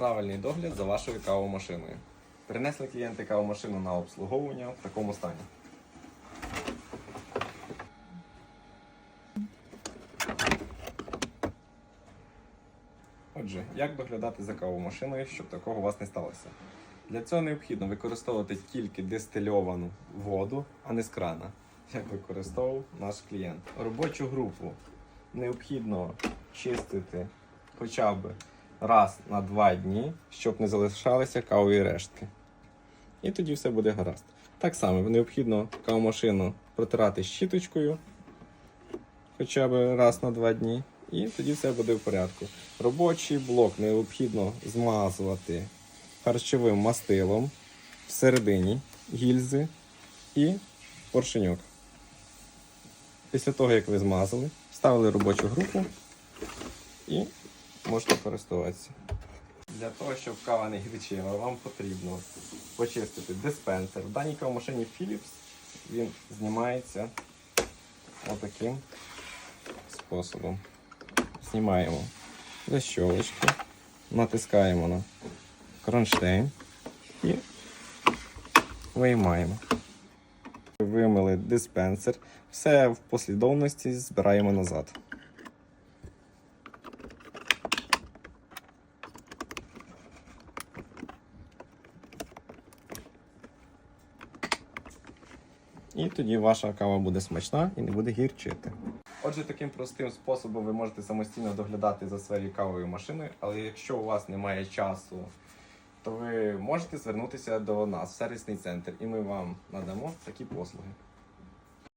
правильний догляд за вашою кавомашиною. Принесли клієнти кавомашину на обслуговування в такому стані. Отже, як доглядати за кавомашиною, щоб такого у вас не сталося? Для цього необхідно використовувати тільки дистильовану воду, а не з крана, як використовував наш клієнт. Робочу групу необхідно чистити хоча б раз на два дні, щоб не залишалися кавові рештки. І тоді все буде гаразд. Так само необхідно кавомашину протирати щіточкою хоча б раз на два дні, і тоді все буде в порядку. Робочий блок необхідно змазувати харчовим мастилом всередині гільзи і поршеньок. Після того, як ви змазали, вставили робочу групу і можете користуватися. Для того, щоб кава не гірчила, вам потрібно почистити диспенсер. В даній кавомашині Philips він знімається отаким способом. Знімаємо защолочки, натискаємо на кронштейн і виймаємо. Вимили диспенсер, все в послідовності збираємо назад. І тоді ваша кава буде смачна і не буде гірчити. Отже, таким простим способом ви можете самостійно доглядати за своєю кавою машиною, але якщо у вас немає часу, то ви можете звернутися до нас в сервісний центр, і ми вам надамо такі послуги.